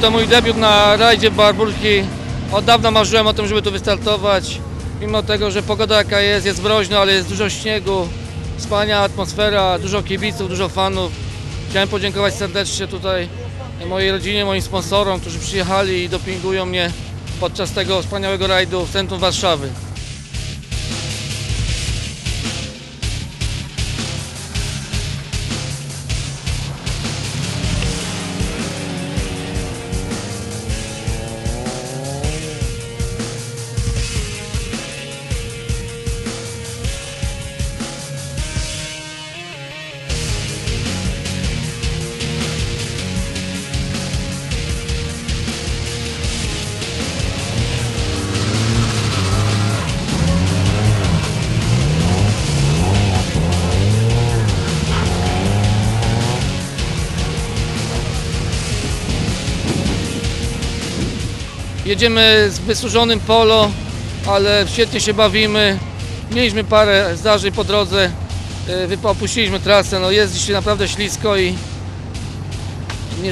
To mój debiut na rajdzie Barburki. Od dawna marzyłem o tym, żeby tu wystartować. Mimo tego, że pogoda jaka jest, jest mroźno, ale jest dużo śniegu, wspaniała atmosfera, dużo kibiców, dużo fanów. Chciałem podziękować serdecznie tutaj mojej rodzinie, moim sponsorom, którzy przyjechali i dopingują mnie podczas tego wspaniałego rajdu w centrum Warszawy. Jedziemy z wysłużonym polo, ale świetnie się bawimy. Mieliśmy parę zdarzeń po drodze, e, opuściliśmy trasę, no jest dzisiaj naprawdę ślisko i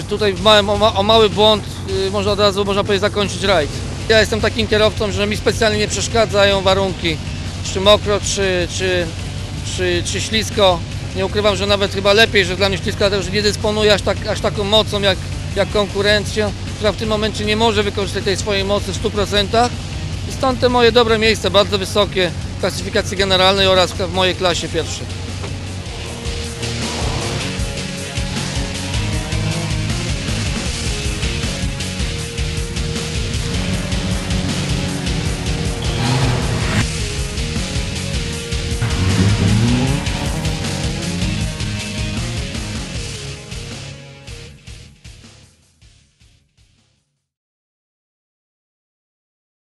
tutaj w o, ma, o mały błąd y, można od razu można powiedzieć zakończyć rajd. Ja jestem takim kierowcą, że mi specjalnie nie przeszkadzają warunki, czy mokro, czy, czy, czy, czy ślisko. Nie ukrywam, że nawet chyba lepiej, że dla mnie ślisko, że nie dysponuję aż, tak, aż taką mocą jak, jak konkurencja, która w tym momencie nie może wykorzystać tej swojej mocy w 100%. I stąd te moje dobre miejsca, bardzo wysokie w klasyfikacji generalnej oraz w mojej klasie pierwszej.